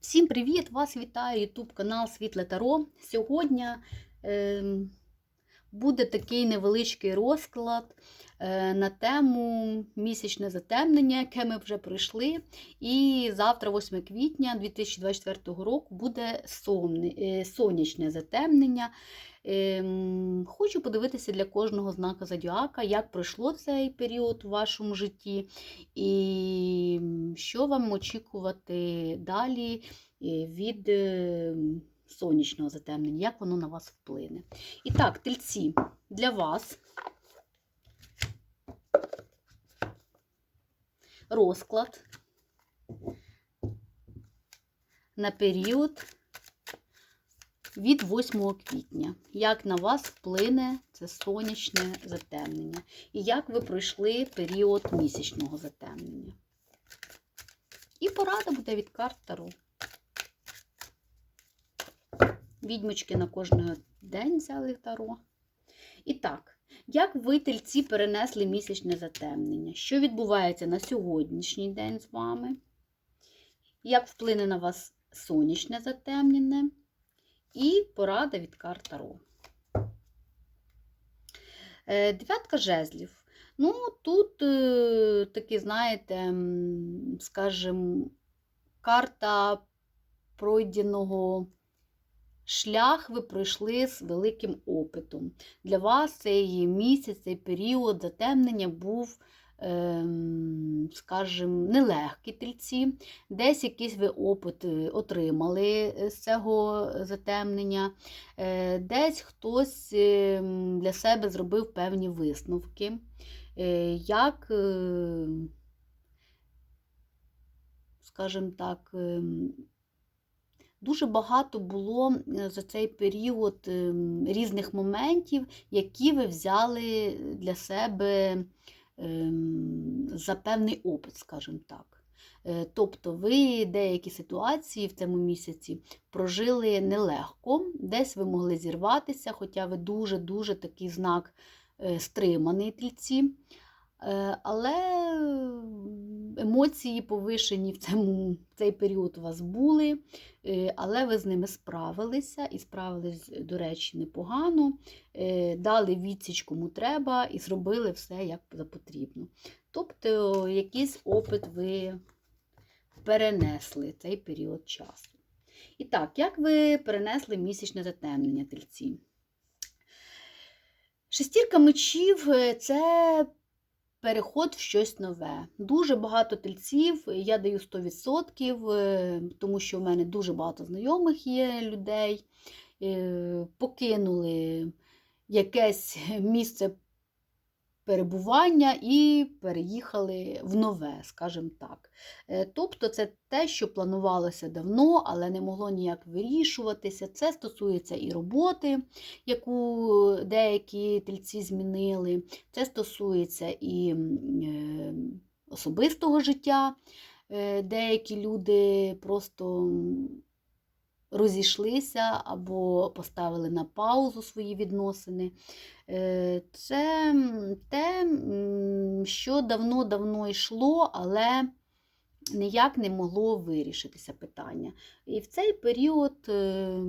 Всім привіт! Вас вітає YouTube канал Світле Таро. Сьогодні е, буде такий невеличкий розклад е, на тему місячне затемнення, яке ми вже пройшли. І завтра, 8 квітня 2024 року, буде е, сонячне затемнення. Ем, Хочу подивитися для кожного знака зодіака, як пройшло цей період у вашому житті, і що вам очікувати далі е, від сонячного затемнення, як воно на вас вплине. І так, тельці, для вас розклад на період від 8 квітня. Як на вас вплине це сонячне затемнення? І як ви пройшли період місячного затемнення? І порада буде від карт Таро. Відьмочки на кожен день взяли Таро. І так, як ви, тельці, перенесли місячне затемнення? Що відбувається на сьогоднішній день з вами? Як вплине на вас сонячне затемнення? І порада від карт Таро. Е, Дев'ятка жезлів. Ну, тут е, такі, знаєте, скажімо, карта пройденого шлях ви пройшли з великим опитом. Для вас цей місяць, цей період затемнення був, ем, скажімо, нелегкий тельці. Десь якийсь ви опит е, отримали з цього затемнення, Е, десь хтось ем, для себе зробив певні висновки, Е, як, скажімо так, ем, Дуже багато було е, за цей період ем, різних моментів, які ви взяли для себе ем, за певний опит, скажімо так. Е, Тобто ви деякі ситуації в цьому місяці прожили нелегко, десь ви могли зірватися, хоча ви дуже-дуже такий знак е, стриманий тільці. Е, Але емоції повишені в цьому, в цей період у вас були, е, але ви з ними справилися і справились, до речі, непогано, е, дали відсіч кому треба і зробили все як потрібно. Тобто якийсь опит ви перенесли цей період часу. І так, як ви перенесли місячне затемнення тельці? Шестірка мечів е, це переход в щось нове. Дуже багато тельців, я даю 100%, е, тому що в мене дуже багато знайомих є людей, е, покинули якесь місце перебування і переїхали в нове, скажімо так. Е, Тобто це те, що планувалося давно, але не могло ніяк вирішуватися. Це стосується і роботи, яку деякі тельці змінили, це стосується і е, особистого життя. Е, Деякі люди просто розійшлися або поставили на паузу свої відносини. Е, Це те, що давно-давно йшло, але ніяк не могло вирішитися питання. І в цей період е,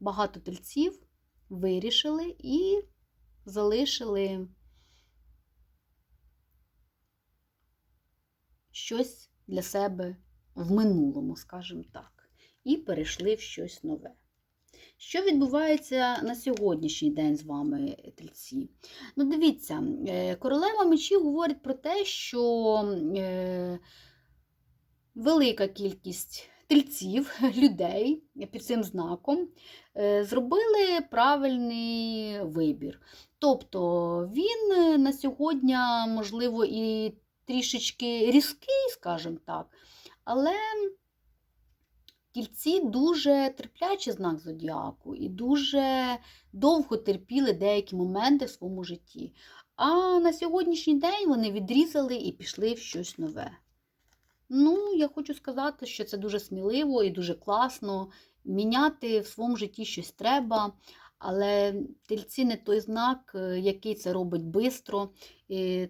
багато тельців вирішили і залишили щось для себе в минулому, скажімо так, і перейшли в щось нове. Що відбувається на сьогоднішній день з вами, тельці? Ну, дивіться, е, королева мечів говорить про те, що е, велика кількість тельців, людей під цим знаком е, зробили правильний вибір. Тобто він на сьогодні, можливо, і трішечки різкий, скажімо так, але Тільці дуже терплячий знак зодіаку і дуже довго терпіли деякі моменти в своєму житті. А на сьогоднішній день вони відрізали і пішли в щось нове. Ну, я хочу сказати, що це дуже сміливо і дуже класно. Міняти в своєму житті щось треба, Але тельці не той знак, е, який це робить швидко.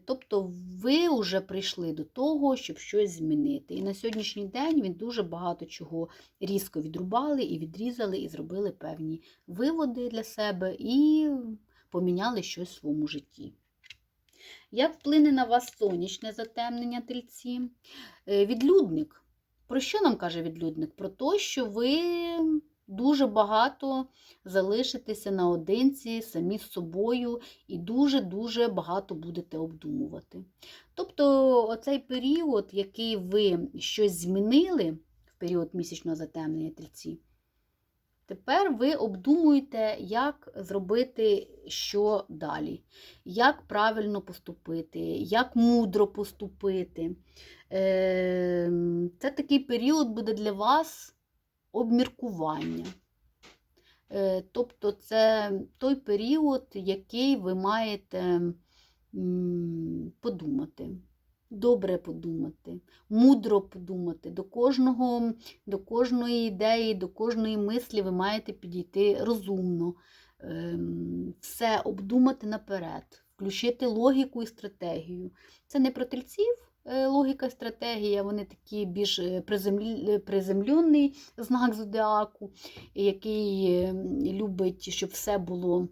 Тобто ви вже прийшли до того, щоб щось змінити. І на сьогоднішній день він дуже багато чого різко відрубали і відрізали, і зробили певні виводи для себе і поміняли щось в своєму житті. Як вплине на вас сонячне затемнення тельці? Е, Відлюдник. Про що нам каже відлюдник? Про те, що ви дуже багато залишитеся наодинці самі з собою і дуже-дуже багато будете обдумувати. Тобто, оцей період, який ви щось змінили в період місячного затемнення тельці, тепер ви обдумуєте, як зробити що далі, як правильно поступити, як мудро поступити. Ем, Це такий період буде для вас обміркування. Е, Тобто це той період, який ви маєте подумати, добре подумати, мудро подумати. До кожного, до кожної ідеї, до кожної мислі ви маєте підійти розумно, ем, все обдумати наперед, включити логіку і стратегію. Це не про тельців. Е, Логіка стратегія, вони такі більш е, приземлений знак зодіаку, який е, любить, щоб все було,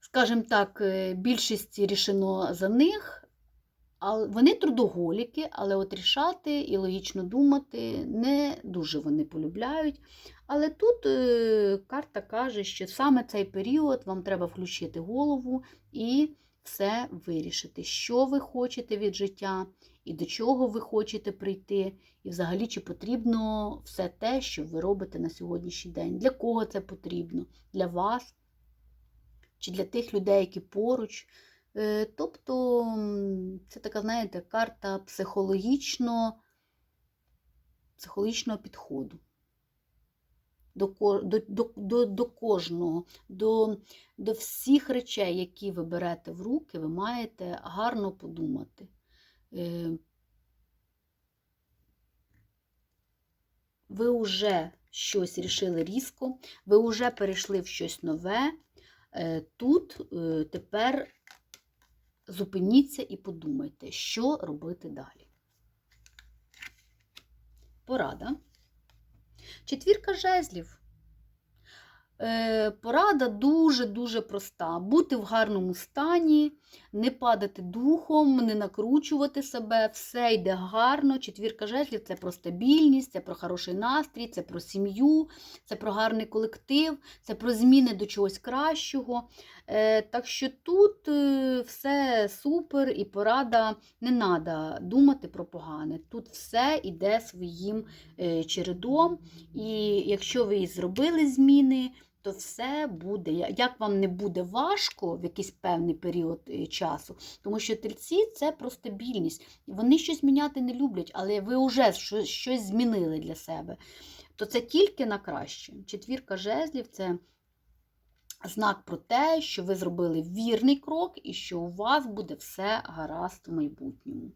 скажімо так, е, більшість рішено за них. Вони трудоголіки, але от рішати і логічно думати не дуже вони полюбляють. Але тут карта каже, що саме цей період вам треба включити голову і все вирішити, що ви хочете від життя, і до чого ви хочете прийти, і взагалі чи потрібно все те, що ви робите на сьогоднішній день. Для кого це потрібно? Для вас чи для тих людей, які поруч. Е, Тобто це така, знаєте, карта психологічно, психологічного підходу до, до, до, до, кожного, до, до всіх речей, які ви берете в руки, ви маєте гарно подумати. Е, Ви вже щось рішили різко, ви вже перейшли в щось нове. Е, Тут е, тепер зупиніться і подумайте, що робити далі. Порада. Четвірка жезлів. Е, Порада дуже-дуже проста. Бути в гарному стані, не падати духом, не накручувати себе, все йде гарно. Четвірка жезлів це про стабільність, це про хороший настрій, це про сім'ю, це про гарний колектив, це про зміни до чогось кращого. Е, Так що тут е, все супер і порада не треба думати про погане. Тут все йде своїм чередом. І якщо ви зробили зміни, то все буде. Як вам не буде важко в якийсь певний період е, часу, тому що тельці це про стабільність. Вони щось міняти не люблять, але ви вже щось, змінили для себе. То це тільки на краще. Четвірка жезлів це знак про те, що ви зробили вірний крок і що у вас буде все гаразд в майбутньому.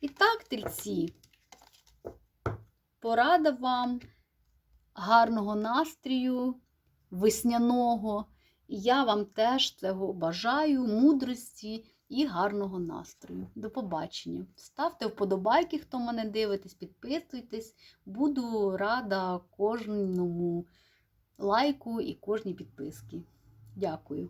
І так, тельці, порада вам гарного настрію, весняного. Я вам теж цього бажаю, мудрості і гарного настрою. До побачення. Ставте вподобайки, хто мене дивитесь, підписуйтесь. Буду рада кожному лайку і кожній підписці. Дякую.